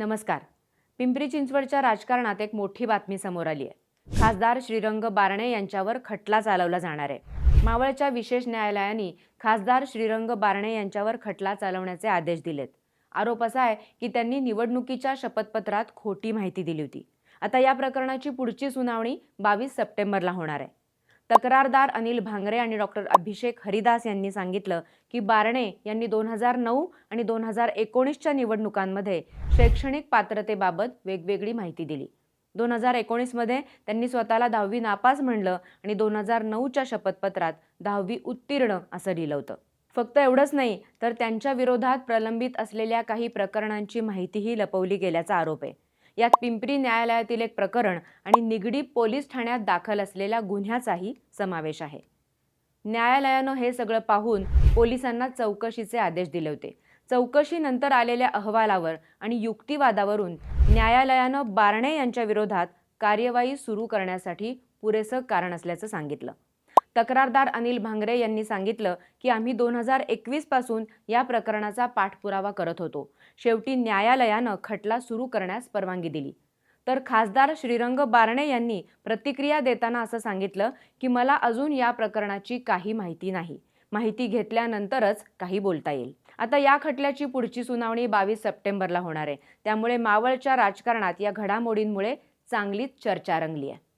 नमस्कार. पिंपरी चिंचवडच्या राजकारणात एक मोठी बातमी समोर आली आहे. खासदार श्रीरंग बारणे यांच्यावर खटला चालवला जाणार आहे. मावळच्या विशेष न्यायालयाने खासदार श्रीरंग बारणे यांच्यावर खटला चालवण्याचे आदेश दिलेत. आरोप असा आहे की त्यांनी निवडणुकीच्या शपथपत्रात खोटी माहिती दिली होती. आता या प्रकरणाची पुढची सुनावणी बावीस सप्टेंबरला होणार आहे. तक्रारदार अनिल भांगरे आणि डॉक्टर अभिषेक हरिदास यांनी सांगितलं की बारणे यांनी दोन हजार नऊ आणि दोन हजार एकोणीसच्या निवडणुकांमध्ये शैक्षणिक पात्रतेबाबत वेगवेगळी माहिती दिली. दोन हजार एकोणीसमध्ये त्यांनी स्वतःला दहावी नापास म्हणलं आणि दोन हजार नऊच्या शपथपत्रात दहावी उत्तीर्ण असं लिहिलं होतं. फक्त एवढंच नाही तर त्यांच्या विरोधात प्रलंबित असलेल्या काही प्रकरणांची माहितीही लपवली गेल्याचा आरोप आहे. यात पिंपरी न्यायालयातील एक प्रकरण आणि निगडी पोलीस ठाण्यात दाखल असलेल्या गुन्ह्याचाही समावेश आहे. न्यायालयानं हे सगळं पाहून पोलिसांना चौकशीचे आदेश दिले होते. चौकशीनंतर आलेल्या अहवालावर आणि युक्तिवादावरून न्यायालयानं बारणे यांच्या विरोधात कार्यवाही सुरू करण्यासाठी पुरेसं कारण असल्याचं सांगितलं. तक्रारदार अनिल भांगरे यांनी सांगितलं की आम्ही दोन हजार एकवीसपासून या प्रकरणाचा पाठपुरावा करत होतो. शेवटी न्यायालयानं खटला सुरू करण्यास परवानगी दिली. तर खासदार श्रीरंग बारणे यांनी प्रतिक्रिया देताना असं सांगितलं की मला अजून या प्रकरणाची काही माहिती नाही. माहिती घेतल्यानंतरच काही बोलता येईल. आता या खटल्याची पुढची सुनावणी बावीस सप्टेंबरला होणार आहे. त्यामुळे मावळच्या राजकारणात या घडामोडींमुळे चांगलीच चर्चा रंगली आहे.